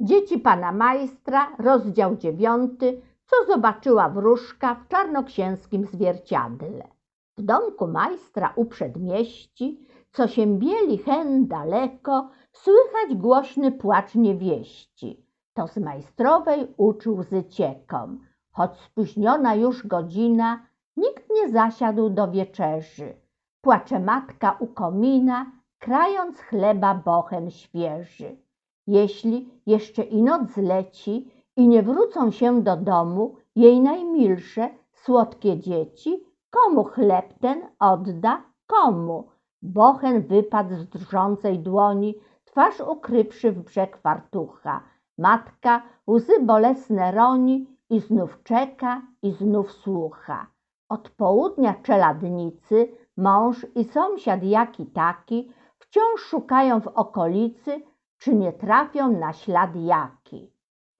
Dzieci pana majstra, rozdział dziewiąty, co zobaczyła wróżka w czarnoksięskim zwierciadle. W domku majstra u przedmieści, co się bieli hen daleko, słychać głośny płacz niewieści. To z majstrowej uczył łzy ciekom. Choć spóźniona już godzina, nikt nie zasiadł do wieczerzy. Płacze matka u komina, krając chleba bochen świeży. Jeśli jeszcze i noc zleci i nie wrócą się do domu jej najmilsze, słodkie dzieci, komu chleb ten odda, komu? Bochen wypadł z drżącej dłoni, twarz ukrywszy w brzeg fartucha. Matka łzy bolesne roni i znów czeka i znów słucha. Od południa czeladnicy, mąż i sąsiad jaki taki, wciąż szukają w okolicy, czy nie trafią na ślad jaki.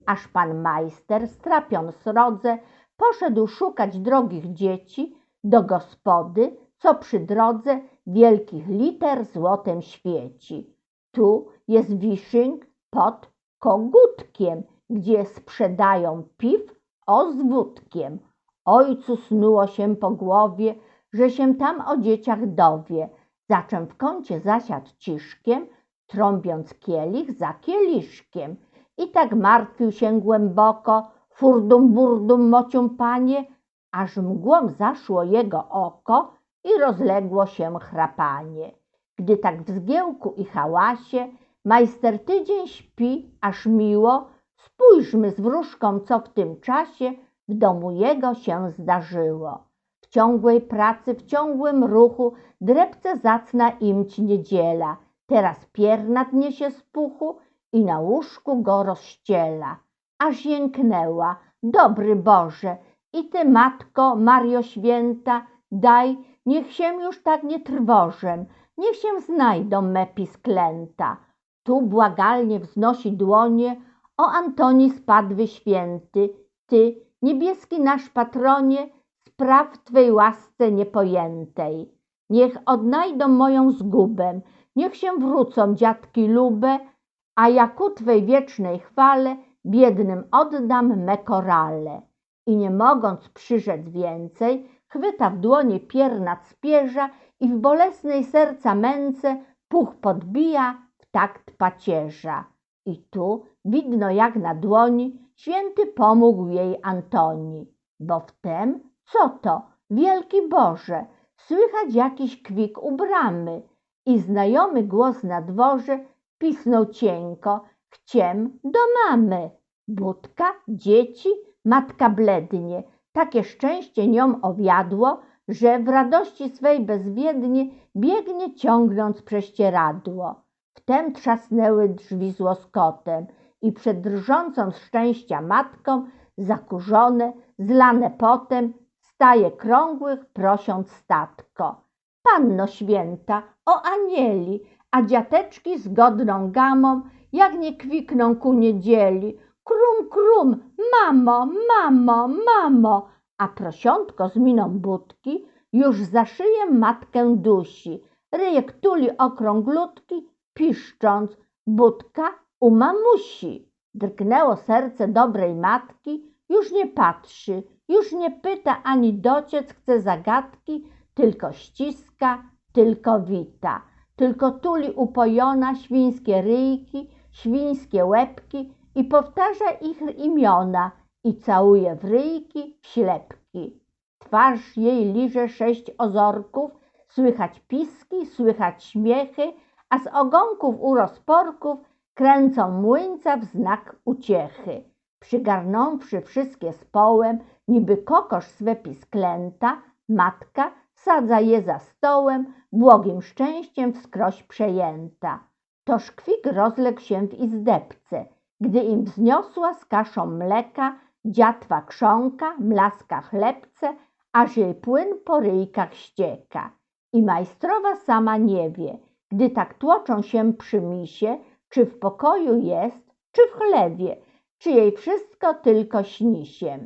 Aż pan majster, strapion srodze, poszedł szukać drogich dzieci do gospody, co przy drodze wielkich liter złotem świeci. Tu jest wiszynk pod kogutkiem, gdzie sprzedają piw o z wódkiem. Ojcu snuło się po głowie, że się tam o dzieciach dowie. Zaczem w kącie zasiadł ciszkiem, trąbiąc kielich za kieliszkiem. I tak martwił się głęboko, furdum burdum mocium panie, aż mgłą zaszło jego oko i rozległo się chrapanie. Gdy tak w zgiełku i hałasie majster tydzień śpi, aż miło, spójrzmy z wróżką, co w tym czasie w domu jego się zdarzyło. W ciągłej pracy, w ciągłym ruchu drepce zacna imć niedziela. Teraz piernat niesie z puchu i na łóżku go rozściela. Aż jęknęła, dobry Boże, i Ty, Matko Mario Święta, daj, niech się już tak nie trwożę, niech się znajdą me pisklęta. Tu błagalnie wznosi dłonie, o Antoni spadły święty, Ty, niebieski nasz patronie, spraw Twej łasce niepojętej. Niech odnajdą moją zgubę, niech się wrócą dziadki lube, a ja ku Twej wiecznej chwale biednym oddam me korale. I nie mogąc przyrzec więcej, chwyta w dłonie piernat spierza i w bolesnej serca męce puch podbija w takt pacierza. I tu widno jak na dłoni święty pomógł jej Antoni, bo wtem co to, wielki Boże, słychać jakiś kwik u bramy i znajomy głos na dworze pisnął cienko, chciem do mamy. Budka, dzieci, matka blednie, takie szczęście nią owiadło, że w radości swej bezwiednie biegnie ciągnąc prześcieradło. Wtem trzasnęły drzwi z łoskotem i przed drżącą z szczęścia matką, zakurzone, zlane potem, staje krągłych prosząc statko. Panno święta, o anieli, a dziateczki z godną gamą, jak nie kwikną ku niedzieli. Krum, krum, mamo, mamo, mamo, a prosiątko z miną budki już za szyję matkę dusi. Ryjek tuli okrąglutki, piszcząc, budka u mamusi. Drgnęło serce dobrej matki, już nie patrzy, już nie pyta ani dociec chce zagadki, tylko ściska, tylko wita, tylko tuli upojona świńskie ryjki, świńskie łebki i powtarza ich imiona i całuje w ryjki, w ślepki. Twarz jej liże sześć ozorków, słychać piski, słychać śmiechy, a z ogonków u rozporków kręcą młyńca w znak uciechy. Przygarnąwszy wszystkie z połem, niby kokosz swe pisklęta, matka sadza je za stołem, błogim szczęściem wskroś przejęta. Toż kwik rozległ się w izdebce, gdy im wzniosła z kaszą mleka dziatwa krząka, mlaska chlebce, aż jej płyn po ryjkach ścieka. I majstrowa sama nie wie, gdy tak tłoczą się przy misie, czy w pokoju jest, czy w chlewie, czy jej wszystko tylko śni się.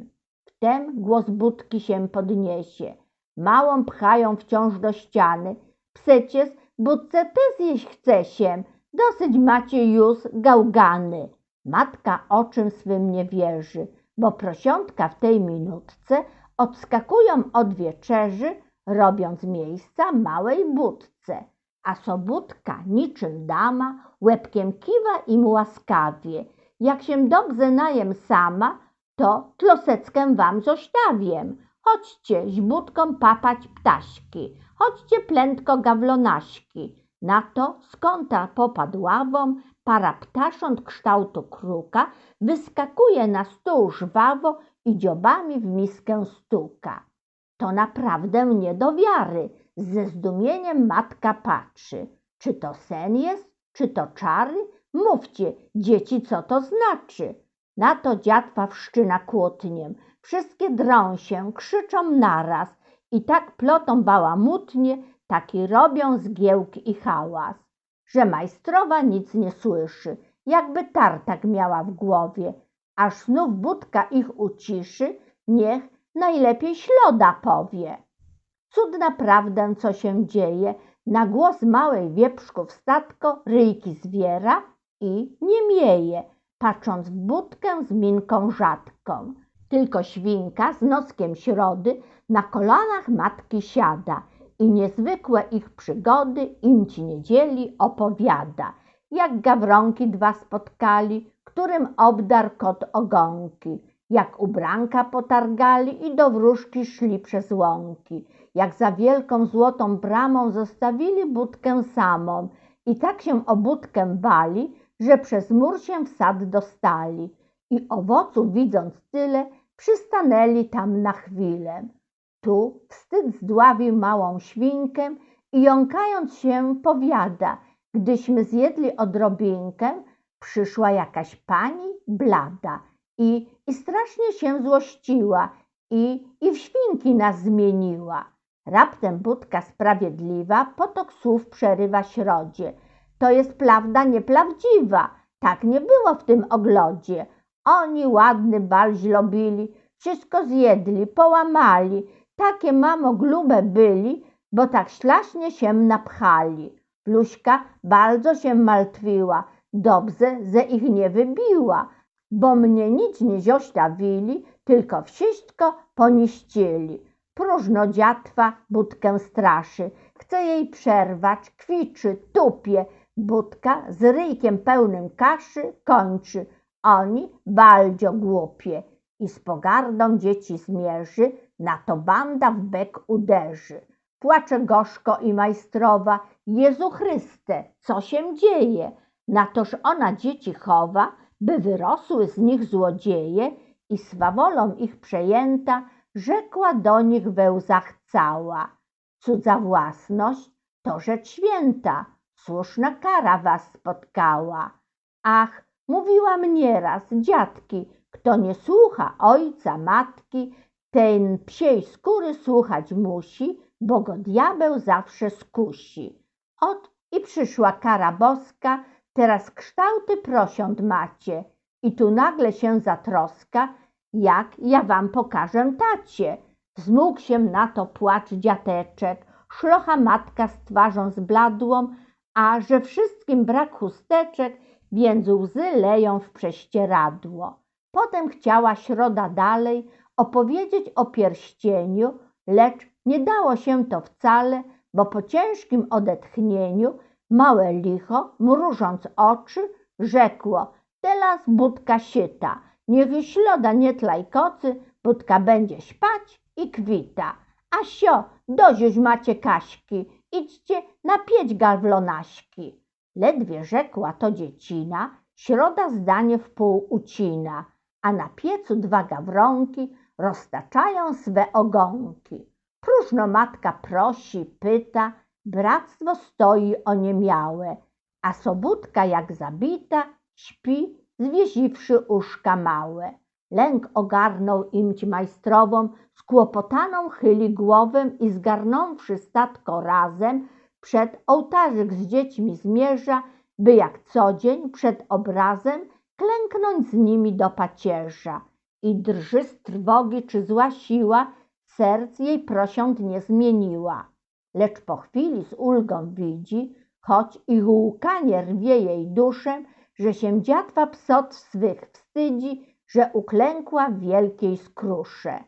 Wtem głos budki się podniesie. Małą pchają wciąż do ściany. Przecież budce też zjeść chce się. Dosyć macie już gałgany. Matka oczym swym nie wierzy, bo prosiątka w tej minutce odskakują od wieczerzy, robiąc miejsca małej budce, a sobudka niczym dama łebkiem kiwa im łaskawie. Jak się dobrze najem sama, to tloseckę wam zostawiem. Chodźcie z budką papać ptaśki, chodźcie plętko gawlonaśki. Na to z kąta popadł ławą para ptasząt kształtu kruka, wyskakuje na stół żwawo i dziobami w miskę stuka. To naprawdę nie do wiary. Ze zdumieniem matka patrzy. Czy to sen jest, czy to czary? Mówcie, dzieci, co to znaczy? Na to dziatwa wszczyna kłótniem. Wszystkie drą się, krzyczą naraz i tak plotą bałamutnie, taki robią zgiełk i hałas, że majstrowa nic nie słyszy, jakby tartak miała w głowie, aż znów budka ich uciszy, niech najlepiej śloda powie. Cud naprawdę, co się dzieje, na głos małej wieprzków statko ryjki zwiera i nie mieje, patrząc w budkę z minką rzadką. Tylko świnka z noskiem środy na kolanach matki siada i niezwykłe ich przygody im ci niedzieli opowiada. Jak gawronki dwa spotkali, którym obdarł kot ogonki, jak ubranka potargali i do wróżki szli przez łąki, jak za wielką złotą bramą zostawili budkę samą. I tak się o budkę bali, że przez mur się w sad dostali. I owoców widząc tyle, przystanęli tam na chwilę. Tu wstyd zdławił małą świnkę i jąkając się powiada, gdyśmy zjedli odrobinkę, przyszła jakaś pani blada i, i strasznie się złościła i, i w świnki nas zmieniła. Raptem budka sprawiedliwa potok słów przerywa środzie. To jest prawda nieprawdziwa, tak nie było w tym oglodzie. Oni ładny bal źlobili, wszystko zjedli, połamali, takie mamo glube byli, bo tak ślaśnie się napchali. Pluśka bardzo się martwiła, dobrze, że ich nie wybiła, bo mnie nic nie zostawili, tylko wszystko poniścili. Próżno dziatwa budkę straszy, chce jej przerwać, kwiczy, tupie. Budka z ryjkiem pełnym kaszy kończy. Oni baldzio głupie i z pogardą dzieci zmierzy, na to banda w bek uderzy. Płacze gorzko i majstrowa, Jezu Chryste, co się dzieje? Na toż ona dzieci chowa, by wyrosły z nich złodzieje i swawolą ich przejęta, rzekła do nich we łzach cała. Cudza własność to rzecz święta, słuszna kara was spotkała. Ach, mówiłam nieraz, dziadki, kto nie słucha ojca, matki, ten psiej skóry słuchać musi, bo go diabeł zawsze skusi. Ot i przyszła kara boska, teraz kształty prosiąt macie. I tu nagle się zatroska, jak ja wam pokażę tacie. Zmógł się na to płacz dziateczek, szlocha matka z twarzą zbladłą, a że wszystkim brak chusteczek, więc łzy leją w prześcieradło. Potem chciała środa dalej opowiedzieć o pierścieniu, lecz nie dało się to wcale, bo po ciężkim odetchnieniu małe licho, mrużąc oczy, rzekło teraz budka syta, niech śloda nie tlajkocy, budka będzie śpać i kwita. A sio, doziuś macie kaśki, idźcie napieć gawlonaśki. Ledwie rzekła to dziecina, środa zdanie w pół ucina, a na piecu dwa gawronki roztaczają swe ogonki. Próżno matka prosi, pyta, bractwo stoi oniemiałe, a sobudka jak zabita śpi, zwiesiwszy uszka małe. Lęk ogarnął imć majstrową, skłopotaną chyli głowę i zgarnąwszy statko razem, przed ołtarzyk z dziećmi zmierza, by jak codzień przed obrazem klęknąć z nimi do pacierza. I drży z trwogi, czy zła siła serc jej prosiąt nie zmieniła. Lecz po chwili z ulgą widzi, choć i łkanie rwie jej duszę, że się dziatwa psot swych wstydzi, że uklękła w wielkiej skrusze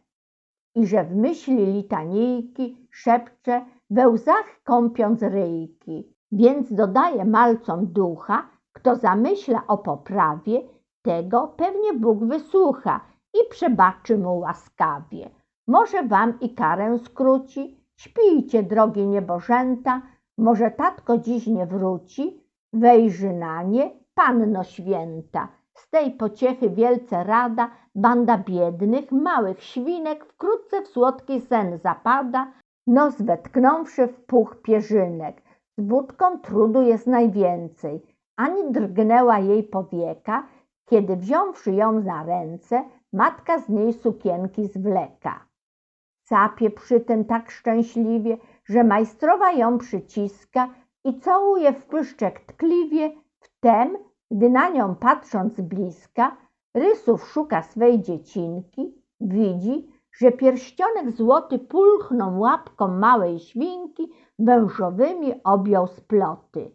i że w myśli litanijki szepcze, we łzach kąpiąc ryjki. Więc dodaje malcom ducha, kto zamyśla o poprawie, tego pewnie Bóg wysłucha i przebaczy mu łaskawie. Może wam i karę skróci, śpijcie, drogie niebożęta, może tatko dziś nie wróci, wejrzy na nie Panno Święta. Z tej pociechy wielce rada, banda biednych, małych świnek wkrótce w słodki sen zapada, nos wetknąwszy w puch pierzynek. Z budką trudu jest najwięcej, ani drgnęła jej powieka, kiedy wziąwszy ją za ręce, matka z niej sukienki zwleka. Sapie przy tym tak szczęśliwie, że majstrowa ją przyciska i całuje w pyszczek tkliwie, wtem, gdy na nią patrząc bliska, rysów szuka swej dziecinki, widzi, że pierścionek złoty pulchną łapką małej świnki wężowymi objął sploty.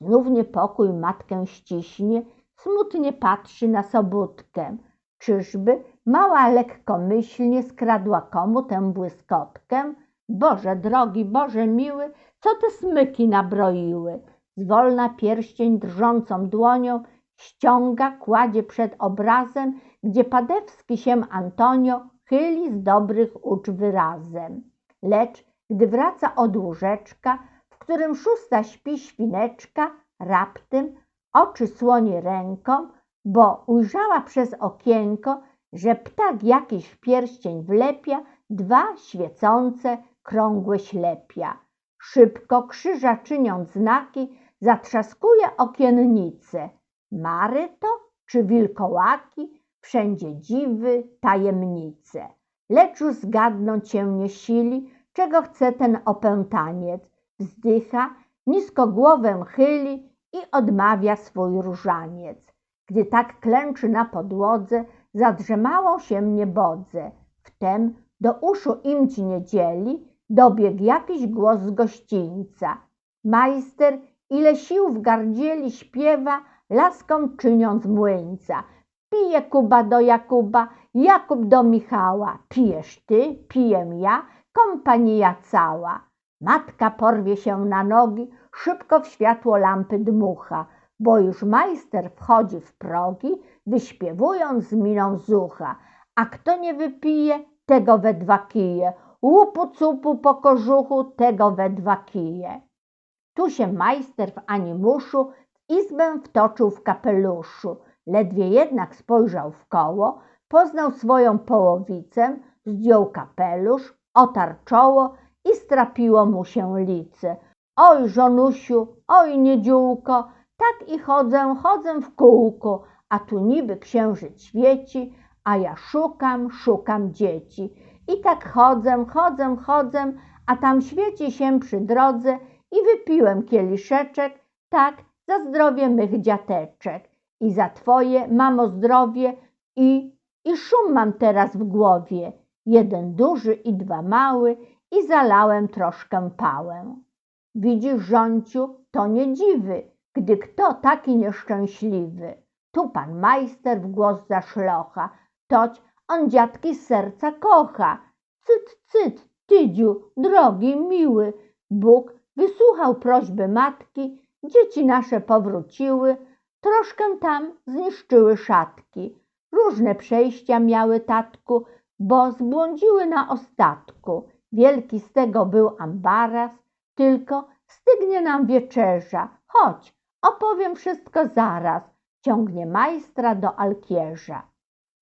Znów niepokój matkę ściśnie, smutnie patrzy na sobótkę. Czyżby mała lekkomyślnie skradła komu tę błyskotkę? Boże drogi, Boże miły, co te smyki nabroiły? Zwolna pierścień drżącą dłonią ściąga, kładzie przed obrazem, gdzie Padewski się Antonio chyli z dobrych ucz wyrazem. Lecz gdy wraca od łóżeczka, w którym szósta śpi świneczka, raptem oczy słonie ręką, bo ujrzała przez okienko, że ptak jakiś w pierścień wlepia dwa świecące, krągłe ślepia. Szybko krzyża czyniąc znaki, zatrzaskuje okiennice. Mary to czy wilkołaki, wszędzie dziwy, tajemnice. Lecz już zgadnąć się nie sili, czego chce ten opętaniec. Wzdycha, nisko głowę chyli i odmawia swój różaniec. Gdy tak klęczy na podłodze, zadrzemałą się niebodze. Wtem do uszu im ci niedzieli dobiegł jakiś głos z gościńca. Majster, ile sił w gardzieli śpiewa, laską czyniąc młyńca. Pije Kuba do Jakuba, Jakub do Michała. Pijesz ty, piję ja, kompania cała. Matka porwie się na nogi, szybko w światło lampy dmucha, bo już majster wchodzi w progi, wyśpiewując z miną zucha. A kto nie wypije, tego we dwa kije. Łupu cupu po kożuchu, tego we dwa kije. Tu się majster w animuszu w izbę wtoczył w kapeluszu. Ledwie jednak spojrzał w koło, poznał swoją połowicę, zdjął kapelusz, otarł czoło i strapiło mu się lice. Oj, żonusiu, oj, niedziółko, tak i chodzę, chodzę w kółko, a tu niby księżyc świeci, a ja szukam, szukam dzieci. I tak chodzę, chodzę, chodzę, a tam świeci się przy drodze i wypiłem kieliszeczek, tak, za zdrowie mych dziateczek i za twoje, mamo, zdrowie i, i szum mam teraz w głowie, jeden duży i dwa mały i zalałem troszkę pałę. Widzisz, rząciu, to nie dziwy, gdy kto taki nieszczęśliwy. Tu pan majster w głos zaszlocha, toć on dziadki z serca kocha. Cyt, cyt, tydziu, drogi, miły, Bóg wysłuchał prośby matki, dzieci nasze powróciły, troszkę tam zniszczyły szatki. Różne przejścia miały tatku, bo zbłądziły na ostatku. Wielki z tego był ambaras, tylko stygnie nam wieczerza. Chodź, opowiem wszystko zaraz, ciągnie majstra do alkierza.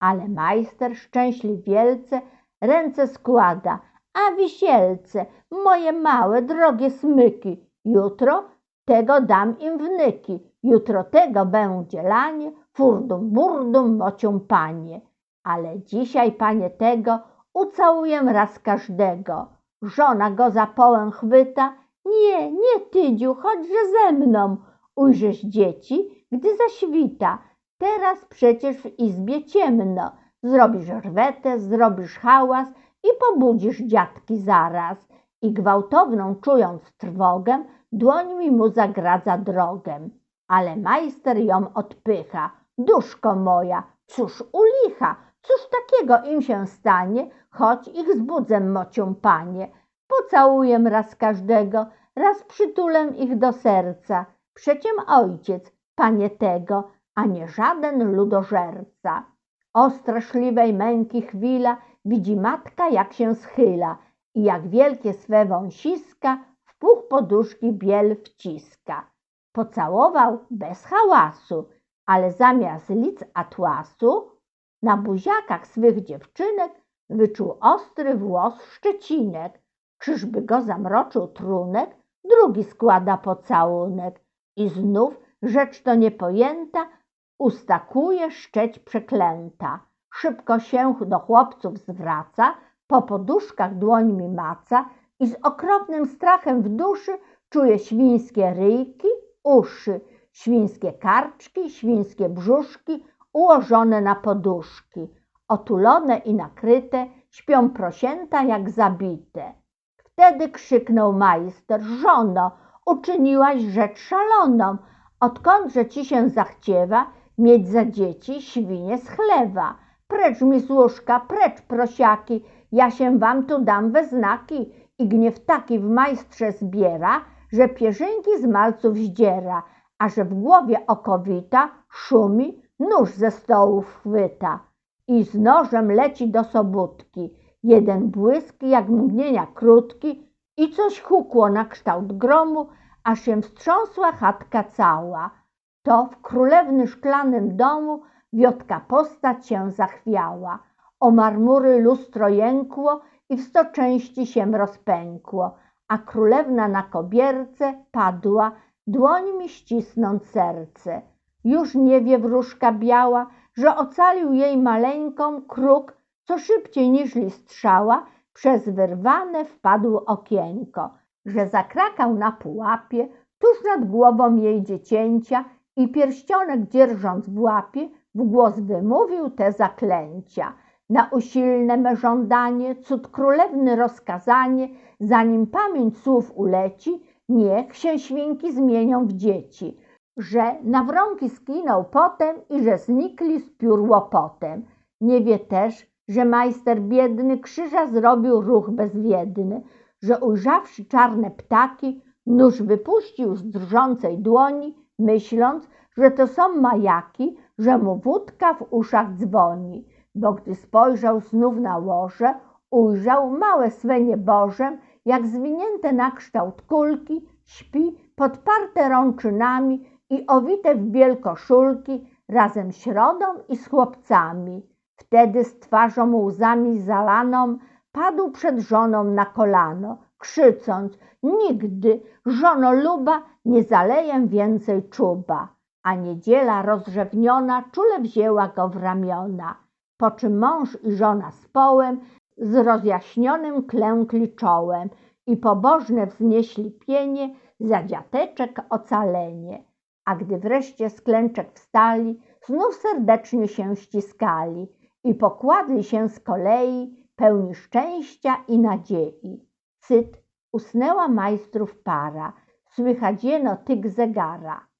Ale majster szczęśliw wielce ręce składa, a wisielce, moje małe, drogie smyki, jutro tego dam im wnyki, jutro tego będzie lanie, furdum, burdum, mocią panie. Ale dzisiaj, panie tego, ucałuję raz każdego. Żona go za połę chwyta, nie, nie, tydziu, chodźże ze mną. Ujrzysz dzieci, gdy zaświta. Teraz przecież w izbie ciemno. Zrobisz rwetę, zrobisz hałas i pobudzisz dziadki zaraz. I gwałtowną czując trwogę, dłońmi mu zagradza drogę. Ale majster ją odpycha. Duszko moja, cóż u licha, cóż takiego im się stanie, choć ich zbudzę mocią panie. Pocałuję raz każdego, raz przytulę ich do serca. Przeciem ojciec, panie tego, a nie żaden ludożerca. O straszliwej męki chwila widzi matka, jak się schyla i jak wielkie swe wąsiska w puch poduszki biel wciska. Pocałował bez hałasu, ale zamiast lic atłasu na buziakach swych dziewczynek wyczuł ostry włos szczecinek. Czyżby go zamroczył trunek? Drugi składa pocałunek i znów rzecz to niepojęta ustakuje szczeć przeklęta. Szybko się do chłopców zwraca, po poduszkach dłońmi maca i z okropnym strachem w duszy czuje świńskie ryjki, uszy, świńskie karczki, świńskie brzuszki ułożone na poduszki. Otulone i nakryte śpią prosięta jak zabite. Wtedy krzyknął majster, żono, uczyniłaś rzecz szaloną, odkądże ci się zachciewa mieć za dzieci świnie z chlewa. Precz mi z łóżka, precz prosiaki, ja się wam tu dam we znaki i gniew taki w majstrze zbiera, że pierzynki z malców zdziera, a że w głowie okowita szumi, nóż ze stołu chwyta i z nożem leci do sobótki. Jeden błysk jak mgnienia krótki i coś hukło na kształt gromu, aż się wstrząsła chatka cała. To w królewny szklanym domu wiotka postać się zachwiała. O marmury lustro jękło i w sto części się rozpękło, a królewna na kobierce padła, dłońmi ścisnąc serce. Już nie wie wróżka biała, że ocalił jej maleńką kruk, co szybciej niż strzała przez wyrwane wpadł okienko, że zakrakał na pułapie tuż nad głową jej dziecięcia i pierścionek dzierżąc w łapie, w głos wymówił te zaklęcia. Na usilne me żądanie, cud królewny rozkazanie, zanim pamięć słów uleci, niech się świnki zmienią w dzieci, że na wrąki skinął potem i że znikli z piór łopotem. Nie wie też, że majster biedny krzyża zrobił ruch bezwiedny, że ujrzawszy czarne ptaki, nóż wypuścił z drżącej dłoni, myśląc, że to są majaki, że mu wódka w uszach dzwoni, bo gdy spojrzał znów na łoże, ujrzał małe swe nieboże, jak zwinięte na kształt kulki, śpi podparte rączynami i owite w biel koszulki, razem środą i z chłopcami. Wtedy z twarzą łzami zalaną padł przed żoną na kolano, krzycząc Nigdy, żono luba, nie zaleję więcej czuba. A niedziela rozrzewniona czule wzięła go w ramiona, po czym mąż i żona z połem z rozjaśnionym klękli czołem i pobożne wznieśli pienie za dziateczek ocalenie. A gdy wreszcie z klęczek wstali, znów serdecznie się ściskali i pokładli się z kolei pełni szczęścia i nadziei. Cyt usnęła majstrów para, słychać jeno tyk zegara.